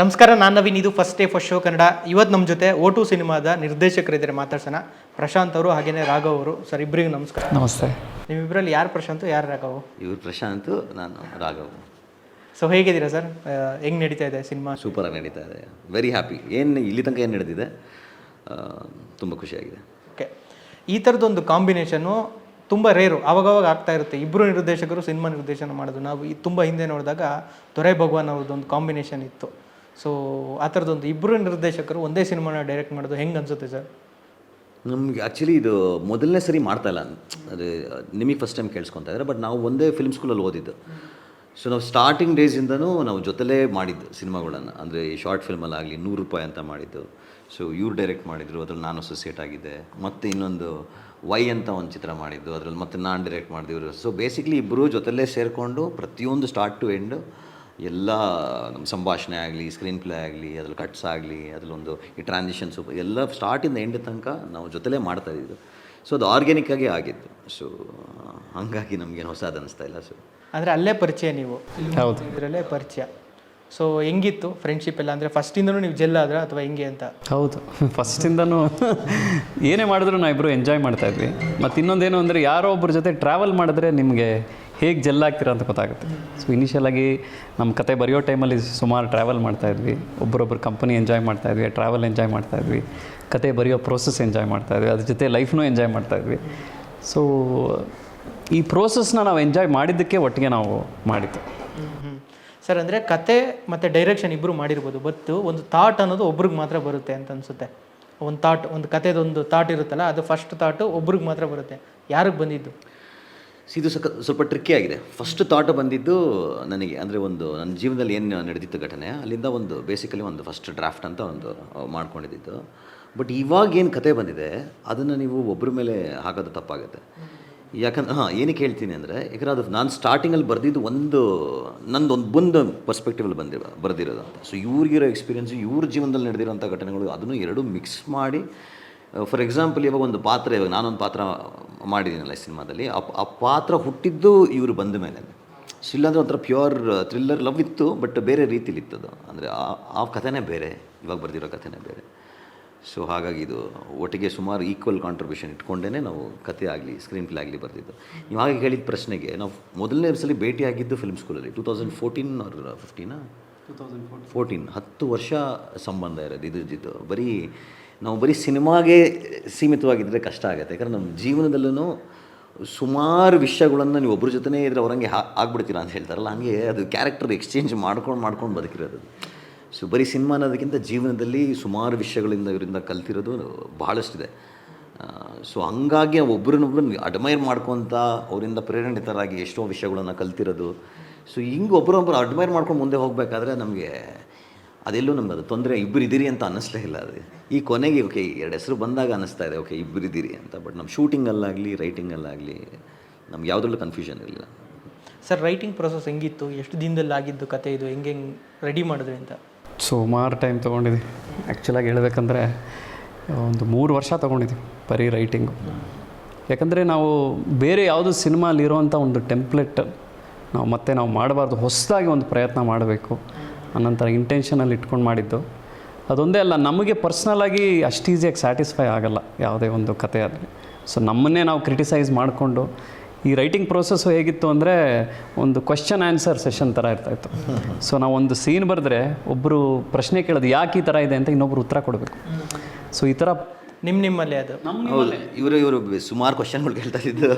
ನಮಸ್ಕಾರ ನಾನು ನವೀನ್. ಇದು first day first show Kannada. ಇವತ್ತು ನಮ್ಮ ಜೊತೆ ಓ ಟು ಸಿನಿಮಾದ ನಿರ್ದೇಶಕರಿದ್ದಾರೆ ಮಾತಾಡ್ಸೋಣ. ಪ್ರಶಾಂತ್ ಅವರು ಹಾಗೇನೆ ರಾಘವ್ ಅವರು. ಸರ್ ಇಬ್ಬರಿಗೆ ನಮಸ್ಕಾರ. ನಮಸ್ತೆ. ನಿಮ್ಮಿಬ್ಬರಲ್ಲಿ ಯಾರು ಪ್ರಶಾಂತ್ ಯಾರು ರಾಘವ್? ಇವ್ರು ಪ್ರಶಾಂತ್ ನಾನು ರಾಘವ್. ಸೊ ಹೇಗಿದ್ದೀರಾ ಸರ್? ಹೆಂಗೆ ನಡೀತಾ ಇದೆ ಸಿನಿಮಾ? ಸೂಪರಾಗಿ ನಡೀತಾ ಇದೆ. ವೆರಿ ಹ್ಯಾಪಿ ಏನು ಇಲ್ಲಿ ತನಕ ಏನು ನಡೆದಿದೆ ತುಂಬ ಖುಷಿಯಾಗಿದೆ. ಓಕೆ ಈ ಥರದೊಂದು ಕಾಂಬಿನೇಷನ್ನು ತುಂಬ ರೇರು ಅವಾಗವಾಗ ಆಗ್ತಾ ಇರುತ್ತೆ. ಇಬ್ಬರು ನಿರ್ದೇಶಕರು ಸಿನಿಮಾ ನಿರ್ದೇಶನ ಮಾಡೋದು. ನಾವು ಈ ತುಂಬ ಹಿಂದೆ ನೋಡಿದಾಗ ದೊರೆ ಭಗವಾನ್ ಅವ್ರದ್ದೊಂದು ಕಾಂಬಿನೇಷನ್ ಇತ್ತು. ಸೊ ಆ ಥರದ್ದೊಂದು ಇಬ್ಬರು ನಿರ್ದೇಶಕರು ಒಂದೇ ಸಿನಿಮಾನ ಡೈರೆಕ್ಟ್ ಮಾಡೋದು ಹೆಂಗೆ ಅನ್ಸುತ್ತೆ ಸರ್? ನಮಗೆ ಆ್ಯಕ್ಚುಲಿ ಇದು ಮೊದಲನೇ ಸರಿ ಮಾಡ್ತಾ ಇಲ್ಲ. ಅದು, ನಿಮಗೆ ಫಸ್ಟ್ ಟೈಮ್ ಕೇಳಿಸ್ಕೊತಾ ಇದ್ದಾರೆ ಬಟ್ ನಾವು ಒಂದೇ ಫಿಲ್ಮ್ ಸ್ಕೂಲಲ್ಲಿ ಓದಿದ್ದು. ಸೊ ನಾವು ಸ್ಟಾರ್ಟಿಂಗ್ ಡೇಸಿಂದನೂ ನಾವು ಜೊತೆಲೇ ಮಾಡಿದ್ದು ಸಿನಿಮಾಗಳನ್ನು. ಅಂದರೆ ಈ ಶಾರ್ಟ್ ಫಿಲ್ಮಲ್ಲಾಗಲಿ ನೂರು ರೂಪಾಯಿ ಅಂತ ಮಾಡಿದ್ದು. ಸೊ ಇವ್ರು ಡೈರೆಕ್ಟ್ ಮಾಡಿದರು, ಅದ್ರಲ್ಲಿ ನಾನು ಅಸೋಸಿಯೇಟ್ ಆಗಿದ್ದೆ. ಮತ್ತು ಇನ್ನೊಂದು ವೈ ಅಂತ ಒಂದು ಚಿತ್ರ ಮಾಡಿದ್ದು, ಅದರಲ್ಲಿ ಮತ್ತೆ ನಾನು ಡೈರೆಕ್ಟ್ ಮಾಡಿದ್ರು ಸೊ ಬೇಸಿಕ್ಲಿ ಇಬ್ಬರು ಜೊತೆಲೇ ಸೇರಿಕೊಂಡು ಪ್ರತಿಯೊಂದು ಸ್ಟಾರ್ಟ್ ಟು ಎಂಡು ಎಲ್ಲ ನಮ್ಮ ಸಂಭಾಷಣೆ ಆಗಲಿ ಸ್ಕ್ರೀನ್ ಪ್ಲೇ ಆಗಲಿ ಅದ್ರಲ್ಲಿ ಕಟ್ಸ್ ಆಗಲಿ ಅದರಲ್ಲೊಂದು ಈ ಟ್ರಾನ್ಸಿಷನ್ಸು ಎಲ್ಲ ಸ್ಟಾರ್ಟಿಂದ ಎಂಡ್ ತನಕ ನಾವು ಜೊತೆಲೇ ಮಾಡ್ತಾ ಇದ್ದಿದ್ದು. ಸೊ ಅದು ಆರ್ಗ್ಯಾನಿಕ್ಕಾಗಿ ಆಗಿತ್ತು ಸೊ ಹಾಗಾಗಿ ನಮಗೇನು ಹೊಸದು ಅನಿಸ್ತಾ ಇಲ್ಲ. ಸೊ ಅಂದರೆ ಅಲ್ಲೇ ಪರಿಚಯ ನೀವು? ಹೌದು. ಇದರಲ್ಲೇ ಪರಿಚಯ. ಸೊ ಹೆಂಗಿತ್ತು ಫ್ರೆಂಡ್ಶಿಪ್ ಎಲ್ಲ? ಅಂದರೆ ಫಸ್ಟಿಂದನೂ ನೀವು ಜೆಲ್ ಆದ್ರೆ ಅಥವಾ ಹೆಂಗೆ ಅಂತ? ಹೌದು. ಫಸ್ಟಿಂದನೂ ಏನೇ ಮಾಡಿದ್ರು ನಾವಿಬ್ಬರು ಎಂಜಾಯ್ ಮಾಡ್ತಾ ಇದ್ವಿ. ಮತ್ತು ಇನ್ನೊಂದೇನು ಅಂದರೆ ಯಾರೋ ಒಬ್ಬರ ಜೊತೆ ಟ್ರಾವೆಲ್ ಮಾಡಿದ್ರೆ ನಿಮಗೆ ಹೇಗೆ ಜೆಲ್ ಆಗ್ತೀರಾ ಅಂತ ಗೊತ್ತಾಗುತ್ತೆ. ಸೊ ಇನಿಷಿಯಲಾಗಿ ನಮ್ಮ ಕತೆ ಬರೆಯೋ ಟೈಮಲ್ಲಿ ಸುಮಾರು ಟ್ರಾವೆಲ್ ಮಾಡ್ತಾ ಇದ್ವಿ. ಒಬ್ಬರೊಬ್ಬರು ಕಂಪನಿ ಎಂಜಾಯ್ ಮಾಡ್ತಾ ಇದ್ವಿ ಟ್ರಾವೆಲ್ ಎಂಜಾಯ್ ಮಾಡ್ತಾ ಇದ್ವಿ, ಕತೆ ಬರೆಯೋ ಪ್ರೋಸೆಸ್ ಎಂಜಾಯ್ ಮಾಡ್ತಾ ಇದ್ವಿ, ಅದ್ರ ಜೊತೆ ಲೈಫ್ನೂ ಎಂಜಾಯ್ ಮಾಡ್ತಾ ಇದ್ವಿ. ಸೊ ಈ ಪ್ರೋಸೆಸ್ನ ನಾವು ಎಂಜಾಯ್ ಮಾಡಿದ್ದಕ್ಕೆ ಒಟ್ಟಿಗೆ ನಾವು ಮಾಡಿದ್ದು. ಸರ್, ಅಂದರೆ ಕತೆ ಮತ್ತು ಡೈರೆಕ್ಷನ್ ಇಬ್ಬರು ಮಾಡಿರ್ಬೋದು ಬತ್ತು ಒಂದು ಥಾಟ್ ಅನ್ನೋದು ಒಬ್ರಿಗೆ ಮಾತ್ರ ಬರುತ್ತೆ ಅಂತ ಅನಿಸುತ್ತೆ. ಒಂದು ಥಾಟ್ ಒಂದು ಕತೆದೊಂದು ಥಾಟ್ ಇರುತ್ತಲ್ಲ, ಅದು ಫಸ್ಟ್ ಥಾಟು ಒಬ್ರಿಗೆ ಮಾತ್ರ ಬರುತ್ತೆ. ಯಾರಿಗೆ ಬಂದಿದ್ದು? ಇದು ಸಕ ಸ್ವಲ್ಪ ಟ್ರಿಕ್ಕಿ ಆಗಿದೆ. ಫಸ್ಟ್ ಥಾಟ್ ಬಂದಿದ್ದು ನನಗೆ, ಅಂದರೆ ಒಂದು ನನ್ನ ಜೀವನದಲ್ಲಿ ಏನು ನಡೆದಿತ್ತು ಘಟನೆ, ಅಲ್ಲಿಂದ ಒಂದು ಬೇಸಿಕಲಿ ಒಂದು ಫಸ್ಟ್ ಡ್ರಾಫ್ಟ್ ಅಂತ ಒಂದು ಮಾಡ್ಕೊಂಡಿದ್ದು. ಬಟ್ ಇವಾಗ ಏನು ಕತೆ ಬಂದಿದೆ, ಅದನ್ನು ನೀವು ಒಬ್ಬರ ಮೇಲೆ ಹಾಕೋದು ತಪ್ಪಾಗುತ್ತೆ. ಯಾಕಂದ್ರೆ, ಹಾಂ, ಏನಕ್ಕೆ ಹೇಳ್ತೀನಿ ಅಂದರೆ ಯಾಕಂದ್ರೆ ಅದು ನಾನು ಸ್ಟಾರ್ಟಿಂಗಲ್ಲಿ ಬರೆದಿದ್ದು ಒಂದು ನಂದು ಒಂದು ಬಂದು ಪರ್ಸ್ಪೆಕ್ಟಿವಲ್ಲಿ ಬಂದಿರೋ ಬರೆದಿರೋದು ಅಂತ ಸೊ ಇವ್ರಿಗಿರೋ ಎಕ್ಸ್ಪೀರಿಯನ್ಸು ಇವ್ರ ಜೀವನದಲ್ಲಿ ನಡೆದಿರೋಂಥ ಘಟನೆಗಳು ಅದನ್ನು ಎರಡು ಮಿಕ್ಸ್ ಮಾಡಿ ಫಾರ್ ಎಕ್ಸಾಂಪಲ್ ಇವಾಗ ಒಂದು ಪಾತ್ರ ಇವಾಗ ನಾನೊಂದು ಪಾತ್ರ ಮಾಡಿದ್ದೀನಲ್ಲ ಈ ಸಿನಿಮಾದಲ್ಲಿ. ಆ ಆ ಪಾತ್ರ ಹುಟ್ಟಿದ್ದು ಇವರು ಬಂದ ಮೇಲೆ. ಸ್ಟಿಲ್ ಅಂದರೆ ಒಂಥರ ಪ್ಯೂರ್ ಥ್ರಿಲ್ಲರ್ ಲವ್ ಇತ್ತು ಬಟ್ ಬೇರೆ ರೀತಿಲಿ ಇತ್ತದು ಅಂದರೆ ಆ ಕಥೆನೇ ಬೇರೆ ಇವಾಗ ಬರೆದಿರೋ ಕಥೆನೇ ಬೇರೆ. ಸೊ ಹಾಗಾಗಿ ಇದು ಒಟ್ಟಿಗೆ ಸುಮಾರು ಈಕ್ವಲ್ ಕಾಂಟ್ರಿಬ್ಯೂಷನ್ ಇಟ್ಕೊಂಡೇ ನಾವು ಕತೆ ಆಗಲಿ ಸ್ಕ್ರೀನ್ ಪ್ಲೇ ಆಗಲಿ ಬರೆದಿದ್ದು. ನೀವು ಹಾಗೆ ಹೇಳಿದ ಪ್ರಶ್ನೆಗೆ ನಾವು ಮೊದಲನೇ ಸಲ ಭೇಟಿಯಾಗಿದ್ದು ಫಿಲ್ಮ್ ಸ್ಕೂಲಲ್ಲಿ ಟೂ ತೌಸಂಡ್ ಫೋರ್ಟೀನ್ ಅವ್ರ ಫಿಫ್ಟೀನಾ ಫೋರ್ಟೀನ್ ಹತ್ತು ವರ್ಷ ಸಂಬಂಧ ಇರೋದು ಇದು ಇದು. ಬರೀ ನಾವು ಬರೀ ಸಿನಿಮಾಗೆ ಸೀಮಿತವಾಗಿದ್ದರೆ ಕಷ್ಟ ಆಗುತ್ತೆ. ಯಾಕಂದರೆ ನಮ್ಮ ಜೀವನದಲ್ಲೂ ಸುಮಾರು ವಿಷಯಗಳನ್ನು ನೀವು ಒಬ್ಬರ ಜೊತೆನೇ ಇದ್ದರೆ ಅವರಂಗೆ ಹಾ, ಆಗ್ಬಿಡ್ತೀರಾ ಅಂತ ಹೇಳ್ತಾರಲ್ಲ, ಹಂಗೆ ಅದು ಕ್ಯಾರೆಕ್ಟರ್ ಎಕ್ಸ್ಚೇಂಜ್ ಮಾಡ್ಕೊಂಡು ಮಾಡ್ಕೊಂಡು ಬದುಕಿರೋದು. ಸೊ ಬರೀ ಸಿನಿಮಾ ಅನ್ನೋದಕ್ಕಿಂತ ಜೀವನದಲ್ಲಿ ಸುಮಾರು ವಿಷಯಗಳಿಂದ ಇವರಿಂದ ಕಲ್ತಿರೋದು ಭಾಳಷ್ಟಿದೆ ಸೊ ಹಂಗಾಗಿ ಒಬ್ಬರನ್ನೊಬ್ಬರನ್ನ ಅಡ್ಮೈರ್ ಮಾಡ್ಕೊತ ಅವರಿಂದ ಪ್ರೇರಣಿತರಾಗಿ ಎಷ್ಟೋ ವಿಷಯಗಳನ್ನು ಕಲ್ತಿರೋದು. ಸೊ ಹಿಂಗೆ ಒಬ್ಬರೊಬ್ಬರು ಅಡ್ಮೈರ್ ಮಾಡ್ಕೊಂಡು ಮುಂದೆ ಹೋಗಬೇಕಾದ್ರೆ ನಮಗೆ ಅದೆಲ್ಲೂ ನಮ್ಮದು ಅದು ತೊಂದರೆ ಇಬ್ಬರು ಇದ್ದೀರಿ ಅಂತ ಅನ್ನಿಸ್ಲೇ ಇಲ್ಲ ಅದು. ಈ ಕೊನೆಗೆ ಓಕೆ ಎರಡು ಹೆಸರು ಬಂದಾಗ ಅನ್ನಿಸ್ತಾ ಇದೆ ಓಕೆ ಇಬ್ಬರು ಇದ್ದೀರಿ ಅಂತ. ಬಟ್ ನಮ್ಮ ಶೂಟಿಂಗಲ್ಲಾಗಲಿ ರೈಟಿಂಗಲ್ಲಾಗಲಿ ನಮ್ಗೆ ಯಾವುದ್ರಲ್ಲೂ ಕನ್ಫ್ಯೂಷನ್ ಇರಲಿಲ್ಲ. ಸರ್ ರೈಟಿಂಗ್ ಪ್ರೊಸೆಸ್ ಹೆಂಗಿತ್ತು? ಎಷ್ಟು ದಿನದಲ್ಲಿ ಆಗಿದ್ದು ಕತೆ ಇದು? ಹೆಂಗೆ ಹೆಂಗೆ ರೆಡಿ ಮಾಡಿದ್ರಿ ಅಂತ? ಸುಮಾರು ಟೈಮ್ ತೊಗೊಂಡಿದ್ವಿ. ಆ್ಯಕ್ಚುಲಾಗಿ ಹೇಳಬೇಕಂದ್ರೆ ಒಂದು ಮೂರು ವರ್ಷ ತೊಗೊಂಡಿದ್ವಿ ಬರೀ ರೈಟಿಂಗು ಯಾಕಂದರೆ ನಾವು ಬೇರೆ ಯಾವುದೋ ಸಿನಿಮಾಲಿರೋವಂಥ ಒಂದು ಟೆಂಪ್ಲೆಟ್ ನಾವು ಮತ್ತೆ ನಾವು ಮಾಡಬಾರ್ದು ಹೊಸದಾಗಿ ಒಂದು ಪ್ರಯತ್ನ ಮಾಡಬೇಕು. ಅನ್ನೋಂಥ ಇಂಟೆನ್ಷನಲ್ಲಿ ಇಟ್ಕೊಂಡು ಮಾಡಿದ್ದು. ಅದೊಂದೇ ಅಲ್ಲ, ನಮಗೆ ಪರ್ಸ್ನಲಾಗಿ ಅಷ್ಟು ಈಸಿಯಾಗಿ ಸ್ಯಾಟಿಸ್ಫೈ ಆಗಲ್ಲ ಯಾವುದೇ ಒಂದು ಕತೆ ಆದರೆ. ಸೊ ನಮ್ಮನ್ನೇ ನಾವು ಕ್ರಿಟಿಸೈಸ್ ಮಾಡಿಕೊಂಡು, ಈ ರೈಟಿಂಗ್ ಪ್ರೋಸೆಸ್ಸು ಹೇಗಿತ್ತು ಅಂದರೆ ಒಂದು ಕ್ವಶನ್ ಆನ್ಸರ್ ಸೆಷನ್ ಥರ ಇರ್ತಾಯಿತ್ತು. ಸೊ ನಾವು ಒಂದು ಸೀನ್ ಬರೆದ್ರೆ ಒಬ್ಬರು ಪ್ರಶ್ನೆ ಕೇಳೋದು ಯಾಕೆ ಈ ಥರ ಇದೆ ಅಂತ ಇನ್ನೊಬ್ರು ಉತ್ತರ ಕೊಡಬೇಕು. ಸೊ ಈ ಥರ ನಿಮ್ಮ ನಿಮ್ಮಲ್ಲೇ ಅದು. ಹೌದು ಇವರು ಇವರು ಸುಮಾರು ಕ್ವಶನ್ಗಳು ಕೇಳ್ತಾ ಇದ್ದು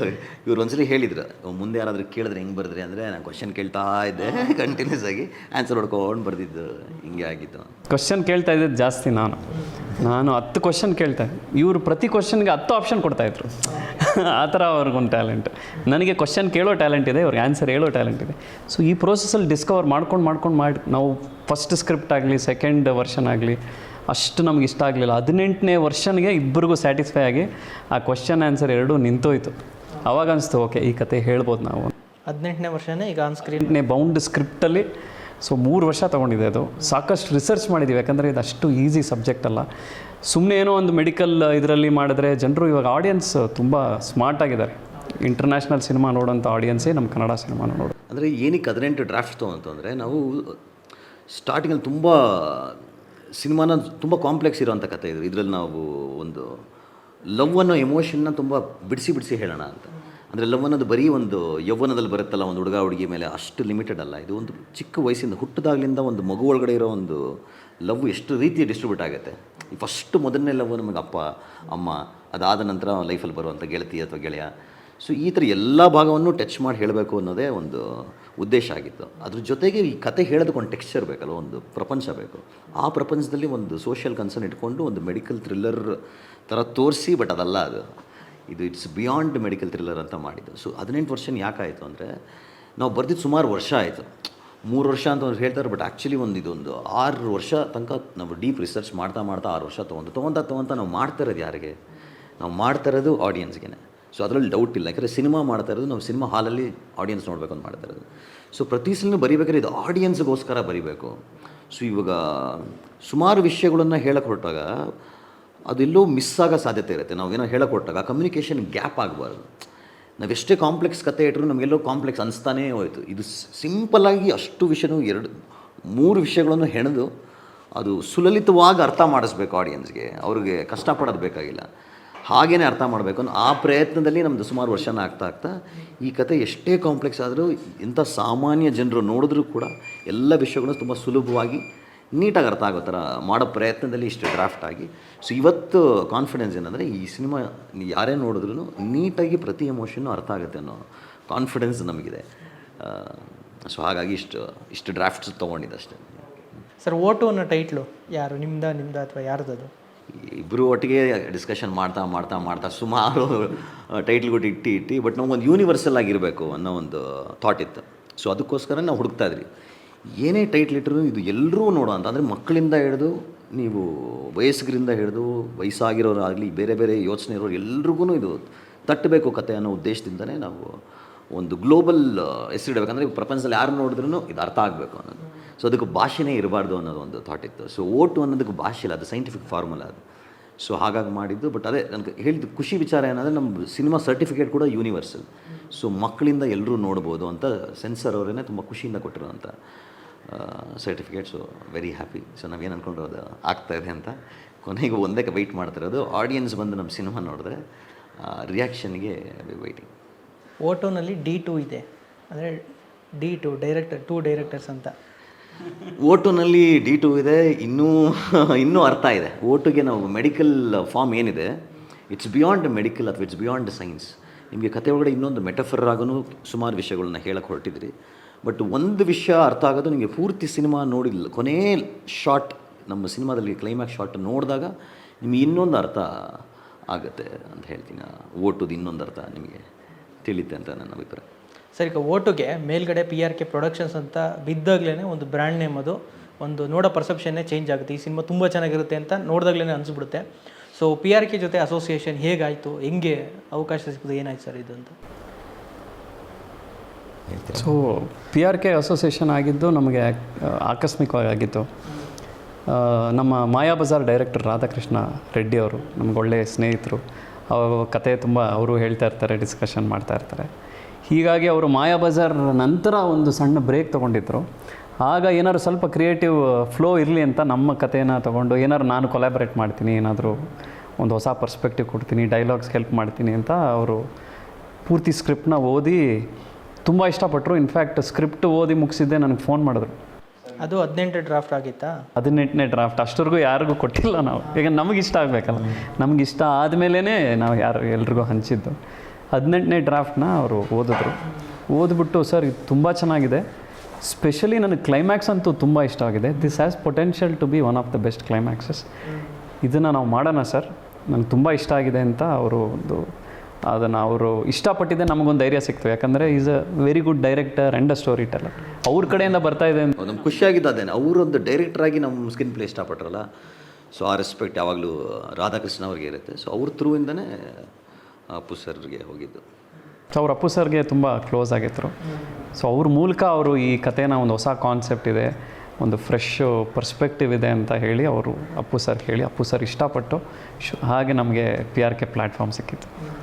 ಇವ್ರು ಒಂದ್ಸಲಿ ಹೇಳಿದ್ರು ಮುಂದೆ ಯಾರಾದರೂ ಕೇಳಿದ್ರೆ ಹೆಂಗೆ ಬರೆದ್ರಿ? ಅಂದರೆ ನಾನು ಕ್ವಶನ್ ಕೇಳ್ತಾ ಇದ್ದೆ ಕಂಟಿನ್ಯೂಸ್ ಆಗಿ ಆನ್ಸರ್ ಹೊಡ್ಕೊಂಡು ಬರ್ದಿದ್ದು. ಹಿಂಗೆ ಆಗಿತ್ತು. ಕ್ವಶನ್ ಕೇಳ್ತಾ ಇದ್ದಿದ್ದು ಜಾಸ್ತಿ ನಾನು. ನಾನು ಹತ್ತು ಕ್ವಶನ್ ಕೇಳ್ತಾ ಇವರು ಪ್ರತಿ ಕ್ವಶನ್ಗೆ ಹತ್ತು ಆಪ್ಷನ್ ಕೊಡ್ತಾಯಿದ್ರು ಆ ಥರ ಅವ್ರಿಗೊಂದು ಟ್ಯಾಲೆಂಟ್ ನನಗೆ ಕ್ವಶನ್ ಕೇಳೋ ಟ್ಯಾಲೆಂಟ್ ಇದೆ ಇವ್ರಿಗೆ ಆನ್ಸರ್ ಹೇಳೋ ಟ್ಯಾಲೆಂಟ್ ಇದೆ. ಸೊ ಈ ಪ್ರೋಸೆಸಲ್ಲಿ ಡಿಸ್ಕವರ್ ಮಾಡ್ಕೊಂಡು ಮಾಡ್ಕೊಂಡು ಮಾಡಿ ನಾವು ಫಸ್ಟ್ ಸ್ಕ್ರಿಪ್ಟ್ ಆಗಲಿ ಸೆಕೆಂಡ್ ವರ್ಷನ್ ಆಗಲಿ ಅಷ್ಟು ನಮ್ಗೆ ಇಷ್ಟ ಆಗಲಿಲ್ಲ. ಹದಿನೆಂಟನೇ ವರ್ಷನ್ಗೆ ಇಬ್ಬರಿಗೂ ಸ್ಯಾಟಿಸ್ಫೈ ಆಗಿ ಆ ಕ್ವಶನ್ ಆನ್ಸರ್ ಎರಡೂ ನಿಂತೋಯ್ತು. ಅವಾಗ ಅನಿಸ್ತು ಓಕೆ ಈ ಕತೆ ಹೇಳ್ಬೋದು ನಾವು. ಹದಿನೆಂಟನೇ ವರ್ಷನೇ ಈಗ ಆನ್ ಸ್ಕ್ರೀನ್ ಎಂಟನೇ ಬೌಂಡ್ ಸ್ಕ್ರಿಪ್ಟಲ್ಲಿ ಸೊ ಮೂರು ವರ್ಷ ತೊಗೊಂಡಿದೆ ಅದು. ಸಾಕಷ್ಟು ರಿಸರ್ಚ್ ಮಾಡಿದ್ದೀವಿ ಯಾಕಂದರೆ ಇದು ಅಷ್ಟು ಈಸಿ ಸಬ್ಜೆಕ್ಟ್ ಅಲ್ಲ. ಸುಮ್ಮನೆ ಏನೋ ಒಂದು ಮೆಡಿಕಲ್ ಇದರಲ್ಲಿ ಮಾಡಿದ್ರೆ ಜನರು ಇವಾಗ ಆಡಿಯನ್ಸ್ ತುಂಬ ಸ್ಮಾರ್ಟ್ ಆಗಿದ್ದಾರೆ. ಇಂಟರ್ನ್ಯಾಷನಲ್ ಸಿನಿಮಾ ನೋಡೋಂಥ ಆಡಿಯನ್ಸೇ ನಮ್ಮ ಕನ್ನಡ ಸಿನಿಮಾ ನೋಡೋದು. ಅಂದರೆ ಏನಕ್ಕೆ ಹದಿನೆಂಟು ಡ್ರಾಫ್ಟ್ ಅಂತಂದರೆ ನಾವು ಸ್ಟಾರ್ಟಿಂಗಲ್ಲಿ ತುಂಬ ಸಿನಿಮಾನ ತುಂಬ ಕಾಂಪ್ಲೆಕ್ಸ್ ಇರೋವಂಥ ಕತೆ ಇದು. ಇದರಲ್ಲಿ ನಾವು ಒಂದು ಲವ್ ಅನ್ನೋ ಎಮೋಷನ್ನ ತುಂಬ ಬಿಡಿಸಿ ಬಿಡಿಸಿ ಹೇಳೋಣ ಅಂತ. ಅಂದರೆ ಲವ್ ಅನ್ನೋದು ಬರೀ ಒಂದು ಯೌವನದಲ್ಲಿ ಬರುತ್ತಲ್ಲ, ಒಂದು ಹುಡುಗ ಹುಡುಗಿ ಮೇಲೆ ಅಷ್ಟು ಲಿಮಿಟೆಡ್ ಅಲ್ಲ. ಇದು ಒಂದು ಚಿಕ್ಕ ವಯಸ್ಸಿಂದ ಹುಟ್ಟಿದಾಗಲಿಂದ ಒಂದು ಮಗು ಒಳಗಡೆ ಇರೋ ಒಂದು ಲವ್ ಎಷ್ಟು ರೀತಿ ಡಿಸ್ಟ್ರಿಬ್ಯೂಟ್ ಆಗುತ್ತೆ. ಫಸ್ಟ್ ಮೊದಲನೇ ಲವ್ ನಮಗೆ ಅಪ್ಪ, ಅಮ್ಮ, ಅದಾದ ನಂತರ ಲೈಫಲ್ಲಿ ಬರುವಂಥ ಗೆಳತಿ ಅಥವಾ ಗೆಳೆಯ. ಸೊ ಈ ಥರ ಎಲ್ಲ ಭಾಗವನ್ನು ಟಚ್ ಮಾಡಿ ಹೇಳಬೇಕು ಅನ್ನೋದೇ ಒಂದು ಉದ್ದೇಶ ಆಗಿತ್ತು. ಅದ್ರ ಜೊತೆಗೆ ಈ ಕತೆ ಹೇಳೋದಕ್ಕೆ ಒಂದು ಟೆಕ್ಸ್ಚರ್ ಬೇಕಲ್ಲ, ಒಂದು ಪ್ರಪಂಚ ಬೇಕು. ಆ ಪ್ರಪಂಚದಲ್ಲಿ ಒಂದು ಸೋಷಿಯಲ್ ಕನ್ಸರ್ನ್ ಇಟ್ಕೊಂಡು ಒಂದು ಮೆಡಿಕಲ್ ಥ್ರಿಲ್ಲರ್ ಥರ ತೋರಿಸಿ ಬಟ್ ಅದಲ್ಲ ಅದು. ಇದು ಇಟ್ಸ್ ಬಿಯಾಂಡ್ ಮೆಡಿಕಲ್ ಥ್ರಿಲ್ಲರ್ ಅಂತ ಮಾಡಿದ್ದು. ಸೊ ಹದಿನೆಂಟು ವರ್ಷ ಯಾಕಾಯಿತು ಅಂದರೆ, ನಾವು ಬರ್ದಿದ್ದು ಸುಮಾರು ವರ್ಷ ಆಯಿತು. ಮೂರು ವರ್ಷ ಅಂತ ಅವ್ರು ಹೇಳ್ತಾರೆ ಬಟ್ ಆ್ಯಕ್ಚುಲಿ ಒಂದು ಇದೊಂದು ಆರು ವರ್ಷ ತನಕ ನಾವು ಡೀಪ್ ರಿಸರ್ಚ್ ಮಾಡ್ತಾ ಮಾಡ್ತಾ ಆರು ವರ್ಷ ತೊಗೊಂಡು, ತೊಗೊತಾ ತೊಗೊತಾ ನಾವು ಮಾಡ್ತಾ ಇರೋದು ಯಾರಿಗೆ? ನಾವು ಮಾಡ್ತಾ ಇರೋದು ಆಡಿಯನ್ಸ್ಗೆ ಸೊ ಅದರಲ್ಲಿ ಡೌಟ್ ಇಲ್ಲ. ಯಾಕಂದರೆ ಸಿನಿಮಾ ಮಾಡ್ತಾ ಇರೋದು ನಾವು ಸಿನಿಮಾ ಹಾಲಲ್ಲಿ ಆಡಿಯನ್ಸ್ ನೋಡಬೇಕು ಅಂತ ಮಾಡ್ತಾ ಇರೋದು. ಸೊ ಪ್ರತಿ ಸಲನೂ ಬರಿಬೇಕಾದ್ರೆ ಇದು ಆಡಿಯನ್ಸ್ಗೋಸ್ಕರ ಬರಿಬೇಕು. ಸೊ ಇವಾಗ ಸುಮಾರು ವಿಷಯಗಳನ್ನು ಹೇಳಕ್ಕೆ ಹೊರಟಾಗ ಅದೆಲ್ಲೋ ಮಿಸ್ ಆಗೋ ಸಾಧ್ಯತೆ ಇರುತ್ತೆ. ನಾವು ಏನೋ ಹೇಳಕ್ಕೆ ಹೊರಟಾಗ ಕಮ್ಯುನಿಕೇಷನ್ ಗ್ಯಾಪ್ ಆಗಬಾರ್ದು. ನಾವೆಷ್ಟೇ ಕಾಂಪ್ಲೆಕ್ಸ್ ಕತೆ ಇಟ್ಟರು ನಮಗೆಲ್ಲೋ ಕಾಂಪ್ಲೆಕ್ಸ್ ಅನಿಸ್ತಾನೇ ಹೋಯಿತು. ಇದು ಸಿಂಪಲ್ಲಾಗಿ ಅಷ್ಟು ವಿಷಯನೂ ಎರಡು, ಮೂರು ವಿಷಯಗಳನ್ನು ಹೆಣೆದು ಅದು ಸುಲಲಿತವಾಗಿ ಅರ್ಥ ಮಾಡಿಸ್ಬೇಕು ಆಡಿಯನ್ಸ್ಗೆ ಅವ್ರಿಗೆ ಕಷ್ಟಪಡೋದು ಬೇಕಾಗಿಲ್ಲ. ಹಾಗೇ ಅರ್ಥ ಮಾಡಬೇಕು ಅನ್ನೋ ಆ ಪ್ರಯತ್ನದಲ್ಲಿ ನಮ್ಮದು ಸುಮಾರು ವರ್ಷನ ಆಗ್ತಾ ಆಗ್ತಾ ಈ ಕತೆ ಎಷ್ಟೇ ಕಾಂಪ್ಲೆಕ್ಸ್ ಆದರೂ ಇಂಥ ಸಾಮಾನ್ಯ ಜನರು ನೋಡಿದ್ರೂ ಕೂಡ ಎಲ್ಲ ವಿಷಯಗಳು ತುಂಬ ಸುಲಭವಾಗಿ ನೀಟಾಗಿ ಅರ್ಥ ಆಗೋ ಥರ ಮಾಡೋ ಪ್ರಯತ್ನದಲ್ಲಿ ಇಷ್ಟು ಡ್ರಾಫ್ಟ್ ಆಗಿ. ಸೊ ಇವತ್ತು ಕಾನ್ಫಿಡೆನ್ಸ್ ಏನಂದರೆ ಈ ಸಿನಿಮಾ ಯಾರೇ ನೋಡಿದ್ರೂ ನೀಟಾಗಿ ಪ್ರತಿ ಎಮೋಷನ್ನು ಅರ್ಥ ಆಗುತ್ತೆ ಅನ್ನೋ ಕಾನ್ಫಿಡೆನ್ಸ್ ನಮಗಿದೆ. ಸೊ ಹಾಗಾಗಿ ಇಷ್ಟು ಇಷ್ಟು ಡ್ರಾಫ್ಟ್ಸ್ ತೊಗೊಂಡಿದ್ದೆ ಅಷ್ಟೇ. ಸರ್, ಓಟು ಅನ್ನೋ ಟೈಟ್ಲು ಯಾರು? ನಿಮ್ದ ನಿಮ್ದ ಅಥವಾ ಯಾರ್ದದು? ಇಬ್ಬರು ಒಟ್ಟಿಗೆ ಡಿಸ್ಕಷನ್ ಮಾಡ್ತಾ ಮಾಡ್ತಾ ಮಾಡ್ತಾ ಸುಮಾರು ಟೈಟ್ಲ್ಗಳು ಇಟ್ಟು ಇಟ್ಟು ಬಟ್ ನಮಗೊಂದು ಯೂನಿವರ್ಸಲ್ ಆಗಿರಬೇಕು ಅನ್ನೋ ಒಂದು ಥಾಟ್ ಇತ್ತು. ಸೊ ಅದಕ್ಕೋಸ್ಕರ ನಾವು ಹುಡುಕ್ತಾ ಇದ್ರಿ ಏನೇ ಟೈಟ್ಲ್ ಇಟ್ಟರು ಇದು ಎಲ್ಲರೂ ನೋಡೋ ಅಂತ. ಅಂದರೆ ಮಕ್ಕಳಿಂದ ಹಿಡಿದು, ನೀವು ವಯಸ್ಕರಿಂದ ಹಿಡಿದು, ವಯಸ್ಸಾಗಿರೋರಾಗಲಿ, ಬೇರೆ ಬೇರೆ ಯೋಚನೆ ಇರೋರು ಎಲ್ರಿಗೂ ಇದು ತಟ್ಟಬೇಕು ಕತೆ ಅನ್ನೋ ಉದ್ದೇಶದಿಂದನೇ ನಾವು ಒಂದು ಗ್ಲೋಬಲ್ ಹೆಸರಿಡಬೇಕಂದ್ರೆ ಪ್ರಪಂಚದಲ್ಲಿ ಯಾರು ನೋಡಿದ್ರೂ ಇದು ಅರ್ಥ ಆಗಬೇಕು ಅನ್ನೋದು. ಸೊ ಅದಕ್ಕೆ ಭಾಷೆನೇ ಇರಬಾರ್ದು ಅನ್ನೋದು ಒಂದು ಥಾಟ್ ಇತ್ತು. ಸೊ ಓಟು ಅನ್ನೋದಕ್ಕೆ ಭಾಷೆ ಇಲ್ಲ, ಅದು ಸೈಂಟಿಫಿಕ್ ಫಾರ್ಮುಲಾ ಅದು. ಸೊ ಹಾಗಾಗಿ ಮಾಡಿದ್ದು ಬಟ್ ಅದೇ ನನಗೆ ಹೇಳಿದ ಖುಷಿ ವಿಚಾರ ಏನಂದರೆ ನಮ್ಮ ಸಿನಿಮಾ ಸರ್ಟಿಫಿಕೇಟ್ ಕೂಡ ಯೂನಿವರ್ಸಲ್ ಸೊ ಮಕ್ಕಳಿಂದ ಎಲ್ಲರೂ ನೋಡ್ಬೋದು ಅಂತ ಸೆನ್ಸರ್ ಅವರೇ ತುಂಬ ಖುಷಿಯಿಂದ ಕೊಟ್ಟಿರೋಂಥ certificate so very happy so ನಾವೇನು ಅಂದ್ಕೊಂಡು ಅದು ಇದೆ ಅಂತ. ಕೊನೆಗೆ ಒಂದೇ ವೆಯ್ಟ್ ಮಾಡ್ತಿರೋದು ಆಡಿಯನ್ಸ್ ಬಂದು ನಮ್ಮ ಸಿನಿಮಾ ನೋಡಿದ್ರೆ ರಿಯಾಕ್ಷನ್ಗೆ ವೈಟಿಂಗ್ ಓಟೋನಲ್ಲಿ ಡಿ ಟು ಇದೆ. ಅಂದರೆ D two director, two directors ಅಂತ. ಓಟುನಲ್ಲಿ ಡಿ ಟು ಇದೆ. ಇನ್ನೂ ಇನ್ನೂ ಅರ್ಥ ಇದೆ. ಓಟುಗೆ ನಾವು ಮೆಡಿಕಲ್ ಫಾರ್ಮ್ ಏನಿದೆ ಇಟ್ಸ್ ಬಿಯಾಂಡ್ ಮೆಡಿಕಲ್ ಅಥವಾ ಇಟ್ಸ್ ಬಿಯಾಂಡ್ ಸೈನ್ಸ್ ನಿಮಗೆ ಕತೆ ಒಳಗಡೆ ಇನ್ನೊಂದು ಮೆಟಫರ್ ಆಗೂ ಸುಮಾರು ವಿಷಯಗಳನ್ನ ಹೇಳಕ್ಕೆ ಹೊರಟಿದ್ರಿ. ಬಟ್ ಒಂದು ವಿಷಯ ಅರ್ಥ ಆಗೋದು, ನಿಮಗೆ ಪೂರ್ತಿ ಸಿನಿಮಾ ನೋಡಿಲ್ಲ ಕೊನೇ ಶಾರ್ಟ್ ನಮ್ಮ ಸಿನಿಮಾದಲ್ಲಿ ಕ್ಲೈಮ್ಯಾಕ್ಸ್ ಶಾರ್ಟ್ ನೋಡಿದಾಗ ನಿಮಗೆ ಇನ್ನೊಂದು ಅರ್ಥ ಆಗುತ್ತೆ ಅಂತ ಹೇಳ್ತೀನಿ. ಓಟುದು ಇನ್ನೊಂದು ಅರ್ಥ ನಿಮಗೆ. ತಿಳಿಯುತ್ತೆ ಅಂತ ನನ್ನ ಅಭಿಪ್ರಾಯ. ಸರ್ ಈಗ ಓಟುಗೆ ಮೇಲ್ಗಡೆ ಪಿ ಆರ್ ಕೆ ಪ್ರೊಡಕ್ಷನ್ಸ್ ಅಂತ ಬಿದ್ದಾಗ್ಲೇ ಒಂದು ಬ್ರ್ಯಾಂಡ್ ನೇಮ್ ಅದು ಒಂದು ನೋಡೋ ಪರ್ಸೆಪ್ಷನ್ನೇ ಚೇಂಜ್ ಆಗುತ್ತೆ. ಈ ಸಿನಿಮಾ ತುಂಬ ಚೆನ್ನಾಗಿರುತ್ತೆ ಅಂತ ನೋಡಿದಾಗಲೇ ಅನಿಸ್ಬಿಡುತ್ತೆ. ಸೊ ಪಿ ಆರ್ ಕೆ ಜೊತೆ ಅಸೋಸಿಯೇಷನ್ ಹೇಗಾಯಿತು? ಹೆಂಗೆ ಅವಕಾಶ ಸಿಕ್ಕಿದೆ? ಏನಾಯ್ತು ಸರ್ ಇದು ಅಂತ? So P R K association ಆಗಿದ್ದು ನಮಗೆ ಆಕಸ್ಮಿಕವಾಗಿ ಆಗಿತ್ತು. ನಮ್ಮ ಮಾಯಾ ಬಜಾರ್ ಡೈರೆಕ್ಟರ್ ರಾಧಾಕೃಷ್ಣ ರೆಡ್ಡಿ ಅವರು ನಮ್ಗೆ ಒಳ್ಳೆಯ ಸ್ನೇಹಿತರು. ಕತೆ ತುಂಬ ಅವರು ಹೇಳ್ತಾ ಇರ್ತಾರೆ ಡಿಸ್ಕಷನ್ ಮಾಡ್ತಾ ಇರ್ತಾರೆ. ಹೀಗಾಗಿ ಅವರು ಮಾಯಾ ಬಜಾರ್ ನಂತರ ಒಂದು ಸಣ್ಣ ಬ್ರೇಕ್ ತೊಗೊಂಡಿದ್ರು. ಆಗ ಏನಾದ್ರು ಸ್ವಲ್ಪ ಕ್ರಿಯೇಟಿವ್ ಫ್ಲೋ ಇರಲಿ ಅಂತ ನಮ್ಮ ಕಥೆನ ತೊಗೊಂಡು ಏನಾದ್ರು ನಾನು ಕೊಲಾಬ್ರೇಟ್ ಮಾಡ್ತೀನಿ, ಏನಾದರೂ ಒಂದು ಹೊಸ ಪರ್ಸ್ಪೆಕ್ಟಿವ್ ಕೊಡ್ತೀನಿ ಡೈಲಾಗ್ಸ್ ಹೆಲ್ಪ್ ಮಾಡ್ತೀನಿ ಅಂತ ಅವರು ಪೂರ್ತಿ ಸ್ಕ್ರಿಪ್ಟ್ನ ಓದಿ ತುಂಬ ಇಷ್ಟಪಟ್ಟರು ಇನ್ಫ್ಯಾಕ್ಟ್ ಸ್ಕ್ರಿಪ್ಟ್ ಓದಿ ಮುಗಿಸಿದ್ದೆ ನನಗೆ ಫೋನ್ ಮಾಡಿದ್ರು. ಅದು ಹದಿನೆಂಟು ಡ್ರಾಫ್ಟ್ ಆಗಿತ್ತಾ? ಹದಿನೆಂಟನೇ ಡ್ರಾಫ್ಟ್ ಅಷ್ಟರಿಗೂ ಯಾರಿಗೂ ಕೊಟ್ಟಿಲ್ಲ ನಾವು. ಈಗ ನಮಗೆ ಇಷ್ಟ ಆಗಬೇಕಲ್ಲ. ನಮ್ಗೆ ಇಷ್ಟ ಆದಮೇಲೇ ನಾವು ಯಾರು ಎಲ್ರಿಗೂ ಹಂಚಿದ್ದು. ಹದಿನೆಂಟನೇ ಡ್ರಾಫ್ಟ್ನ ಅವರು ಓದಿದ್ರು. ಓದ್ಬಿಟ್ಟು, ಸರ್, ಇದು ತುಂಬ ಚೆನ್ನಾಗಿದೆ. ಸ್ಪೆಷಲಿ ನನಗೆ ಕ್ಲೈಮ್ಯಾಕ್ಸ್ ಅಂತೂ ತುಂಬ ಇಷ್ಟ ಆಗಿದೆ. This has potential to be one of the best climaxes ಇದನ್ನು ನಾವು ಮಾಡೋಣ, ಸರ್. ನನಗೆ ತುಂಬ ಇಷ್ಟ ಆಗಿದೆ ಅಂತ ಅವರು ಒಂದು ಅದನ್ನು ಅವರು ಇಷ್ಟಪಟ್ಟಿದ್ದೆ ನಮಗೊಂದು ಧೈರ್ಯ ಸಿಕ್ತು. ಯಾಕಂದರೆ is a very good director and a story teller ಅವ್ರ ಕಡೆಯಿಂದ ಬರ್ತಾ ಇದೆ ಅಂತ ನಮ್ಗೆ ಖುಷಿಯಾಗಿದ್ದು ಅದೇನೆ. ಅವರೊಂದು ಡೈರೆಕ್ಟ್ರಾಗಿ ನಮ್ಮ ಸ್ಕಿನ್ ಪ್ಲೇ ಇಷ್ಟಪಟ್ರಲ್ಲ? ಸೊ ಆ ರೆಸ್ಪೆಕ್ಟ್ ಯಾವಾಗಲೂ ರಾಧಾಕೃಷ್ಣ ಅವ್ರಿಗೆ ಇರುತ್ತೆ. ಸೊ ಅವ್ರ ಥ್ರೂಯಿಂದನೇ ಅಪ್ಪು ಸರ್ಗೆ ಹೋಗಿದ್ದು. ಸೊ ಅವ್ರ ಅಪ್ಪು ಸರ್ಗೆ ತುಂಬ ಕ್ಲೋಸ್ ಆಗಿತ್ತು ಸೊ ಅವ್ರ ಮೂಲಕ ಅವರು ಈ ಕಥೆನ ಒಂದು ಹೊಸ ಕಾನ್ಸೆಪ್ಟ್ ಇದೆ ಒಂದು ಫ್ರೆಶ್ ಪರ್ಸ್ಪೆಕ್ಟಿವ್ ಇದೆ ಅಂತ ಹೇಳಿ ಅವರು ಅಪ್ಪು ಸರ್ ಹೇಳಿ ಅಪ್ಪು ಸರ್ ಇಷ್ಟಪಟ್ಟು ಶು- ಹಾಗೆ ನಮಗೆ ಪಿ ಆರ್ ಕೆ ಪ್ಲ್ಯಾಟ್ಫಾರ್ಮ್ ಸಿಕ್ಕಿತ್ತು.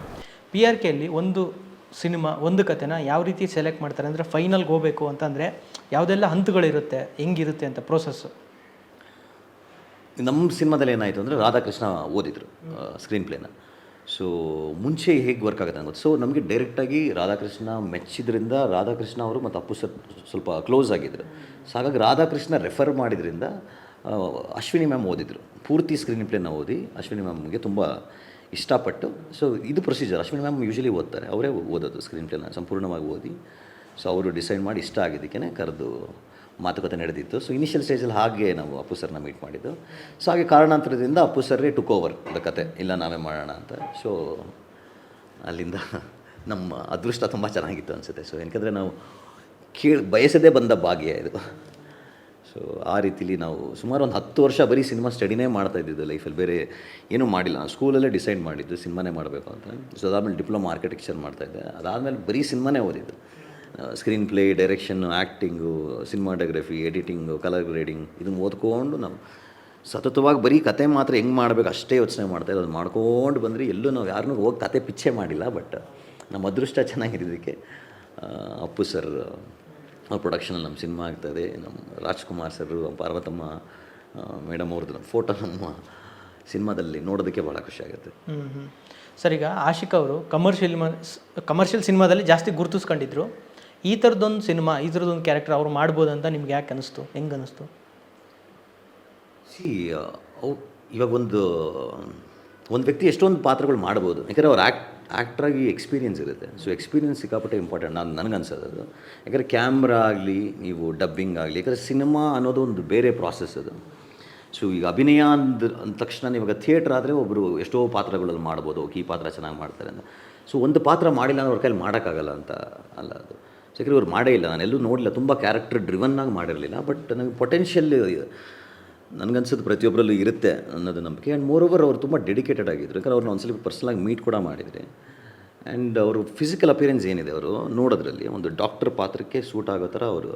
ಪಿ ಆರ್ ಕೆಯಲ್ಲಿ ಒಂದು ಸಿನಿಮಾ, ಒಂದು ಕತೆನ ಯಾವ ರೀತಿ ಸೆಲೆಕ್ಟ್ ಮಾಡ್ತಾರೆ ಅಂದರೆ ಫೈನಲ್ಗೆ ಹೋಗಬೇಕು ಅಂತಂದರೆ ಯಾವುದೆಲ್ಲ ಹಂತಗಳಿರುತ್ತೆ, ಹೆಂಗಿರುತ್ತೆ ಅಂತ ಪ್ರೋಸೆಸ್ಸು ನಮ್ಮ ಸಿನಿಮಾದಲ್ಲಿ ಏನಾಯಿತು ಅಂದರೆ ರಾಧಾಕೃಷ್ಣ ಓದಿದ್ರು ಸ್ಕ್ರೀನ್ ಪ್ಲೇನ ಸೊ ಮುಂಚೆ ಹೇಗೆ ವರ್ಕ್ ಆಗುತ್ತೆ ಅನ್ನೋದು ಸೊ ನಮಗೆ ಡೈರೆಕ್ಟಾಗಿ ರಾಧಾಕೃಷ್ಣ ಮೆಚ್ಚಿದ್ರಿಂದ ರಾಧಾಕೃಷ್ಣ ಅವರು ಮತ್ತು ಅಪ್ಪು ಸರ್ ಸ್ವಲ್ಪ ಕ್ಲೋಸ್ ಆಗಿದ್ದರು ಸೊ ಹಾಗಾಗಿ ರಾಧಾಕೃಷ್ಣ ರೆಫರ್ ಮಾಡಿದ್ರಿಂದ ಅಶ್ವಿನಿ ಮ್ಯಾಮ್ ಓದಿದ್ರು. ಪೂರ್ತಿ ಸ್ಕ್ರೀನ್ ಪ್ಲೇನ ಓದಿ, ಅಶ್ವಿನಿ ಮ್ಯಾಮ್ಗೆ ತುಂಬ ಇಷ್ಟಪಟ್ಟು ಸೊ ಇದು ಪ್ರೊಸೀಜರ್ ಅಶ್ವಿನಿ ಮ್ಯಾಮ್ ಯೂಶಲಿ ಓದ್ತಾರೆ. ಅವರೇ ಓದೋದು ಸ್ಕ್ರೀನ್ ಪ್ಲೇನ ಸಂಪೂರ್ಣವಾಗಿ ಓದಿ. ಸೊ ಅವರು ಡಿಸೈಡ್ ಮಾಡಿ ಇಷ್ಟ ಆಗಿದ್ದಕ್ಕೇ ಕರೆದು ಮಾತುಕತೆ ನಡೆದಿತ್ತು. ಸೊ ಇನಿಷಿಯಲ್ ಸ್ಟೇಜಲ್ಲಿ ಹಾಗೆ ನಾವು ಅಪ್ಪು ಸರ್ನ ಮೀಟ್ ಮಾಡಿದ್ದು. ಸೊ ಹಾಗೆ ಕಾರಣಾಂತರದಿಂದ ಅಪ್ಪು ಸರ್ರೇ ಟುಕ್ ಓವರ್ ದ ಕತೆ. ಇಲ್ಲ, ನಾವೇ ಮಾಡೋಣ ಅಂತ. ಸೊ ಅಲ್ಲಿಂದ ನಮ್ಮ ಅದೃಷ್ಟ ತುಂಬ ಚೆನ್ನಾಗಿತ್ತು ಅನಿಸುತ್ತೆ. ಸೊ ಏನಕ್ಕೆ ನಾವು ಕೇಳಿ, ಬಯಸದೇ ಬಂದ ಭಾಗ್ಯ ಇದು. ಸೊ ಆ ರೀತಿಲಿ ನಾವು ಸುಮಾರು ಒಂದು ಹತ್ತು ವರ್ಷ ಬರೀ ಸಿನಿಮಾ ಸ್ಟಡಿನೇ ಮಾಡ್ತಾ ಇದ್ದಿದ್ದು ಲೈಫಲ್ಲಿ. ಬೇರೆ ಏನೂ ಮಾಡಿಲ್ಲ. ನಾನು ಸ್ಕೂಲಲ್ಲೇ ಡಿಸೈಡ್ ಮಾಡಿದ್ದು ಸಿನಿಮಾನೇ ಮಾಡಬೇಕು ಅಂತ. ಸೊ ಅದಾದಮೇಲೆ ಡಿಪ್ಲೊಮಾ ಆರ್ಕಿಟೆಕ್ಚರ್ ಮಾಡ್ತಾಯಿದ್ದೆ ಅದಾದಮೇಲೆ ಬರೀ ಸಿನಿಮಾನೇ ಓದಿದ್ದು. Screen play direction acting cinematography editing colour grading ಇದನ್ನು ಓದ್ಕೊಂಡು ನಾವು ಸತತವಾಗಿ ಬರೀ ಕತೆ ಮಾತ್ರ ಹೆಂಗೆ ಮಾಡಬೇಕು ಅಷ್ಟೇ ಯೋಚನೆ ಮಾಡ್ತಾ ಇದ್ದು ಅದು ಮಾಡ್ಕೊಂಡು ಬಂದರೆ ಎಲ್ಲೂ ನಾವು ಯಾರನ್ನೂ ಹೋಗಿ ಕತೆ ಪಿಚ್ಚೆ ಮಾಡಿಲ್ಲ ಬಟ್ ನಮ್ಮ ಅದೃಷ್ಟ ಚೆನ್ನಾಗಿರೋದಕ್ಕೆ ಅಪ್ಪು ಸರ್ ಅವ್ರ ಪ್ರೊಡಕ್ಷನಲ್ಲಿ ನಮ್ಮ ಸಿನಿಮಾ ಆಗ್ತದೆ. ನಮ್ಮ ರಾಜ್ಕುಮಾರ್ ಸರ್ ಪಾರ್ವತಮ್ಮ ಮೇಡಮ್ ಅವ್ರದ್ದು ಫೋಟೋ ನಮ್ಮ ಸಿನಿಮಾದಲ್ಲಿ ನೋಡೋದಕ್ಕೆ ಭಾಳ ಖುಷಿ ಆಗುತ್ತೆ. ಹ್ಞೂ ಹ್ಞೂ ಸರ್ ಈಗ ಆಶಿಕ್ ಅವರು ಕಮರ್ಷಿಯಲ್ ಕಮರ್ಷಿಯಲ್ ಸಿನಿಮಾದಲ್ಲಿ ಜಾಸ್ತಿ ಗುರುತಿಸ್ಕೊಂಡಿದ್ರು. ಈ ಥರದ್ದೊಂದು ಸಿನಿಮಾ ಈ ಥರದ್ದೊಂದು ಕ್ಯಾರೆಕ್ಟರ್ ಅವ್ರು ಮಾಡ್ಬೋದು ಅಂತ ನಿಮ್ಗೆ ಯಾಕೆ ಅನಿಸ್ತು? ಹೆಂಗೆ ಅನಿಸ್ತು? ಸಿ ಅವು ಇವಾಗ ಒಂದು ಒಂದು ವ್ಯಕ್ತಿ ಎಷ್ಟೊಂದು ಪಾತ್ರಗಳು ಮಾಡ್ಬೋದು. ಯಾಕಂದರೆ ಅವ್ರು ಆ್ಯಕ್ಟ್ ಆ್ಯಕ್ಟ್ರಾಗಿ ಎಕ್ಸ್ಪೀರಿಯೆನ್ಸ್ ಇರುತ್ತೆ. ಸೊ ಎಕ್ಸ್ಪೀರಿಯೆನ್ಸ್ ಸಿಕ್ಕಾಪಟ್ಟೆ ಇಂಪಾರ್ಟೆಂಟ್ ನಾನು ನನಗೆ ಅನ್ಸೋದು ಅದು. ಯಾಕಂದರೆ ಕ್ಯಾಮ್ರಾ ಆಗಲಿ, ನೀವು ಡಬ್ಬಿಂಗ್ ಆಗಲಿ, ಯಾಕಂದರೆ ಸಿನಿಮಾ ಅನ್ನೋದು ಒಂದು ಬೇರೆ ಪ್ರಾಸೆಸ್ ಅದು. ಸೊ ಈಗ ಅಭಿನಯ ಅಂದ ಅಂದ ತಕ್ಷಣ ಇವಾಗ ಥಿಯೇಟ್ರ್ ಆದರೆ ಒಬ್ಬರು ಎಷ್ಟೋ ಪಾತ್ರಗಳಲ್ಲಿ ಮಾಡ್ಬೋದು. ಈ ಪಾತ್ರ ಚೆನ್ನಾಗಿ ಮಾಡ್ತಾರೆ ಅಂತ. ಸೊ ಒಂದು ಪಾತ್ರ ಮಾಡಿಲ್ಲ ಅಂದ್ರೆ ಅವ್ರ ಕೈಲಿ ಮಾಡೋಕ್ಕಾಗಲ್ಲ ಅಂತ ಅಲ್ಲ ಅದು. ಯಾಕಂದರೆ ಅವ್ರು ಮಾಡೇ ಇಲ್ಲ. ನಾನು ಎಲ್ಲೂ ನೋಡಿಲ್ಲ ತುಂಬ ಕ್ಯಾರೆಕ್ಟರ್ ಡ್ರಿವನ್ನಾಗಿ ಮಾಡಿರಲಿಲ್ಲ. ಬಟ್ ನನಗೆ ಪೊಟೆನ್ಷಿಯಲ್ ನನಗನ್ಸೋದು ಪ್ರತಿಯೊಬ್ಬರಲ್ಲೂ ಇರುತ್ತೆ ಅನ್ನೋದು ನಂಬಿಕೆ. ಆ್ಯಂಡ್ ಮೋರ್ ಓವರ್ ಅವರು ತುಂಬ ಡೆಡಿಕೇಟೆಡ್ ಆಗಿದ್ರು. ಯಾಕಂದ್ರೆ ಅವ್ರನ್ನ ಒಂದ್ಸಲ ಪರ್ಸ್ನಲಾಗಿ ಮೀಟ್ ಕೂಡ ಮಾಡಿದರೆ. ಆ್ಯಂಡ್ ಅವರು ಫಿಸಿಕಲ್ ಅಪಿಯರೆನ್ಸ್ ಏನಿದೆ ಅವರು, ನೋಡೋದ್ರಲ್ಲಿ ಒಂದು ಡಾಕ್ಟರ್ ಪಾತ್ರಕ್ಕೆ ಸೂಟ್ ಆಗೋ ಥರ ಅವರು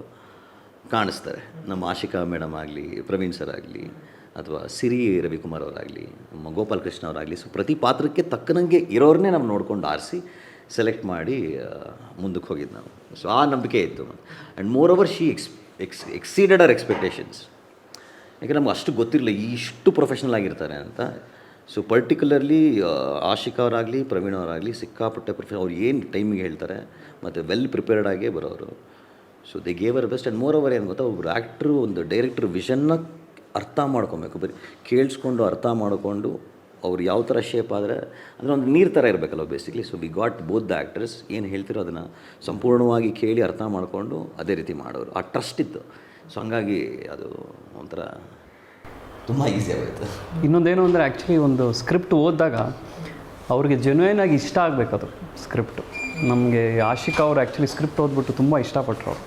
ಕಾಣಿಸ್ತಾರೆ. ನಮ್ಮ ಆಶಿಕಾ ಮೇಡಮ್ ಆಗಲಿ, ಪ್ರವೀಣ್ ಸರ್ ಆಗಲಿ, ಅಥವಾ ಸಿರಿ ರವಿಕುಮಾರ್ ಅವರಾಗಲಿ, ನಮ್ಮ ಗೋಪಾಲ್ ಕೃಷ್ಣ ಅವರಾಗಲಿ. ಸೊ ಪ್ರತಿ ಪಾತ್ರಕ್ಕೆ ತಕ್ಕನಂಗೆ ಇರೋರನ್ನೇ ನಾವು ನೋಡ್ಕೊಂಡು ಆರಿಸಿ ಸೆಲೆಕ್ಟ್ ಮಾಡಿ ಮುಂದಕ್ಕೆ ಹೋಗಿದ್ದು ನಾವು. ಸೊ ಆ ನಂಬಿಕೆ ಇತ್ತು and moreover she ex ex exceeded our expectations ಯಾಕೆ ನಮ್ಗೆ ಅಷ್ಟು ಗೊತ್ತಿರಲಿಲ್ಲ, ಇಷ್ಟು ಪ್ರೊಫೆಷ್ನಲ್ ಆಗಿರ್ತಾರೆ ಅಂತ. ಸೊ ಪರ್ಟಿಕ್ಯುಲರ್ಲಿ ಆಶಿಕ್ ಅವರಾಗಲಿ, ಪ್ರವೀಣ್ ಅವರಾಗಲಿ, ಸಿಕ್ಕಾಪಟ್ಟೆ ಪ್ರೊಫೆಷನ್ ಅವ್ರು ಏನು ಟೈಮಿಗೆ ಹೇಳ್ತಾರೆ, ಮತ್ತು ವೆಲ್ ಪ್ರಿಪೇರ್ಡ್ ಆಗೇ ಬರೋರು. So they gave her best and moreover ಏನು ಗೊತ್ತಾ ಒಬ್ಬರು ಆ್ಯಕ್ಟ್ರು ಒಂದು ಡೈರೆಕ್ಟ್ರ್ ವಿಷನ್ನ ಅರ್ಥ ಮಾಡ್ಕೊಬೇಕು, ಬರೀ ಕೇಳಿಸ್ಕೊಂಡು ಅರ್ಥ ಮಾಡಿಕೊಂಡು ಅವ್ರು ಯಾವ ಥರ ಶೇಪ್ ಆದರೆ, ಅಂದರೆ ಒಂದು ನೀರು ಥರ ಇರಬೇಕಲ್ಲ basically so we got both the actors ಏನು ಹೇಳ್ತಿರೋ ಅದನ್ನು ಸಂಪೂರ್ಣವಾಗಿ ಕೇಳಿ ಅರ್ಥ ಮಾಡಿಕೊಂಡು ಅದೇ ರೀತಿ ಮಾಡೋರು. ಆ ಟ್ರಸ್ಟ್ ಇತ್ತು. ಸೊ ಹಂಗಾಗಿ ಅದು ಒಂಥರ ತುಂಬ ಈಸಿ ಆಗೋಯ್ತು. ಇನ್ನೊಂದೇನು ಅಂದರೆ ಆ್ಯಕ್ಚುಲಿ ಒಂದು ಸ್ಕ್ರಿಪ್ಟ್ ಓದಿದಾಗ ಅವ್ರಿಗೆ ಜೆನ್ಯೂನ್ ಆಗಿ ಇಷ್ಟ ಆಗಬೇಕು ಅದು ಸ್ಕ್ರಿಪ್ಟು ನಮಗೆ ಆಶಿಕ್ ಅವರು ಆ್ಯಕ್ಚುಲಿ ಸ್ಕ್ರಿಪ್ಟ್ ಓದ್ಬಿಟ್ಟು ತುಂಬ ಇಷ್ಟಪಟ್ಟರು ಅವರು.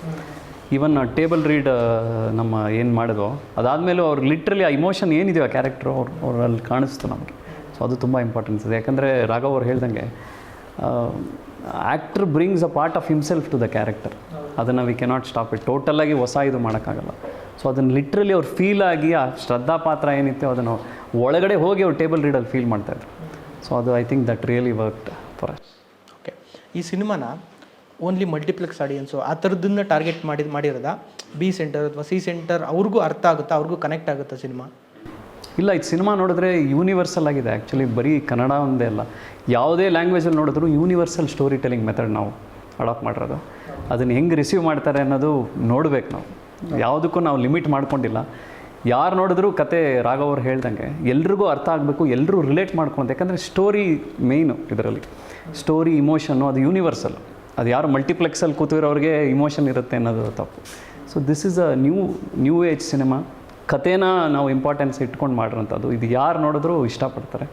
ಈವನ್ ಟೇಬಲ್ ರೀಡ್ ನಮ್ಮ ಏನು ಮಾಡಿದ್ವೋ, ಅದಾದಮೇಲೂ ಅವ್ರು ಲಿಟ್ರಲಿ ಆ ಇಮೋಷನ್ ಏನಿದೆಯೋ ಆ ಕ್ಯಾರೆಕ್ಟ್ರು ಅವ್ರು, ಅವರಲ್ಲಿ ಕಾಣಿಸ್ತು ನಮಗೆ. ಸೊ ಅದು ತುಂಬ ಇಂಪಾರ್ಟೆನ್ಸ್ ಇದೆ. ಯಾಕಂದರೆ ರಾಘವ್ ಅವ್ರು ಹೇಳ್ದಂಗೆ actor brings a part of himself to the character ಅದನ್ನು ವಿ ಕೆನಾಟ್ ಸ್ಟಾಪ್ ಇಟ್ ಟೋಟಲ್ಲಾಗಿ ಹೊಸ ಇದು ಮಾಡೋಕ್ಕಾಗಲ್ಲ. ಸೊ ಅದನ್ನು ಲಿಟ್ರಲಿ ಅವ್ರು ಫೀಲ್ ಆಗಿ ಆ ಶ್ರದ್ಧಾ ಪಾತ್ರ ಏನಿತ್ತು ಅದನ್ನು ಒಳಗಡೆ ಹೋಗಿ ಅವ್ರು ಟೇಬಲ್ ರೀಡಲ್ಲಿ ಫೀಲ್ ಮಾಡ್ತಾಯಿದ್ರು ಸೊ ಅದು I think that really work for us okay ಈ ಸಿನಿಮಾನ ಓನ್ಲಿ ಮಲ್ಟಿಪ್ಲೆಕ್ಸ್ ಆಡಿಯನ್ಸು ಆ ಥರದ್ದನ್ನ ಟಾರ್ಗೆಟ್ ಮಾಡಿ ಮಾಡಿರೋದ? ಬಿ ಸೆಂಟರ್ ಅಥವಾ ಸಿ ಸೆಂಟರ್ ಅವ್ರಿಗೂ ಅರ್ಥ ಆಗುತ್ತಾ? ಅವ್ರಿಗೂ ಕನೆಕ್ಟ್ ಆಗುತ್ತಾ ಸಿನಿಮಾ? ಇಲ್ಲ ಇದು ಸಿನಿಮಾ ನೋಡಿದ್ರೆ ಯೂನಿವರ್ಸಲ್ ಆಗಿದೆ. ಆ್ಯಕ್ಚುಲಿ ಬರೀ ಕನ್ನಡ ಒಂದೇ ಅಲ್ಲ. ಯಾವುದೇ ಲ್ಯಾಂಗ್ವೇಜಲ್ಲಿ ನೋಡಿದ್ರು ಯೂನಿವರ್ಸಲ್ ಸ್ಟೋರಿ ಟೆಲಿಂಗ್ ಮೆಥಡ್ ನಾವು ಅಡಾಪ್ಟ್ ಮಾಡಿರೋದು. ಅದನ್ನು ಹೆಂಗೆ ರಿಸೀವ್ ಮಾಡ್ತಾರೆ ಅನ್ನೋದು ನೋಡ್ಬೇಕು ನಾವು. ಯಾವುದಕ್ಕೂ ನಾವು ಲಿಮಿಟ್ ಮಾಡ್ಕೊಂಡಿಲ್ಲ. ಯಾರು ನೋಡಿದ್ರೂ ಕತೆ ರಾಘವ್ ಅವ್ರು ಹೇಳ್ದಂಗೆ ಎಲ್ರಿಗೂ ಅರ್ಥ ಆಗಬೇಕು ಎಲ್ಲರೂ ರಿಲೇಟ್ ಮಾಡ್ಕೊಂಡು ಯಾಕಂದರೆ ಸ್ಟೋರಿ ಮೇಯ್ನು ಇದರಲ್ಲಿ. ಸ್ಟೋರಿ ಇಮೋಷನ್ನು ಅದು ಯೂನಿವರ್ಸಲ್ ಅದು ಯಾರು ಮಲ್ಟಿಪ್ಲೆಕ್ಸಲ್ಲಿ ಕೂತಿರೋರಿಗೆ ಇಮೋಷನ್ ಇರುತ್ತೆ ಅನ್ನೋದು ತಪ್ಪು. So this is a new new age cinema ಕಥೆನ ನಾವು ಇಂಪಾರ್ಟೆನ್ಸ್ ಇಟ್ಕೊಂಡು ಮಾಡಿರೋಂಥದ್ದು. ಇದು ಯಾರು ನೋಡಿದ್ರೂ ಇಷ್ಟಪಡ್ತಾರೆ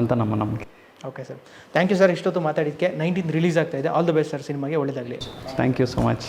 ಅಂತ ನಮ್ಮ ನಂಬಿಕೆ. Okay sir thank you sir ಇಷ್ಟೊತ್ತು ಮಾತಾಡಿದ್ದಕ್ಕೆ ನೈನ್ಟೀನ್ ರಿಲೀಸ್ ಆಗ್ತಾ ಇದೆ. ಆಲ್ ದ ಬೆಸ್ಟ್ ಸರ್ ಸಿನಿಮಾಗೆ ಒಳ್ಳೆಯದಾಗಲಿ ಥ್ಯಾಂಕ್ ಯು ಸೊ ಮಚ್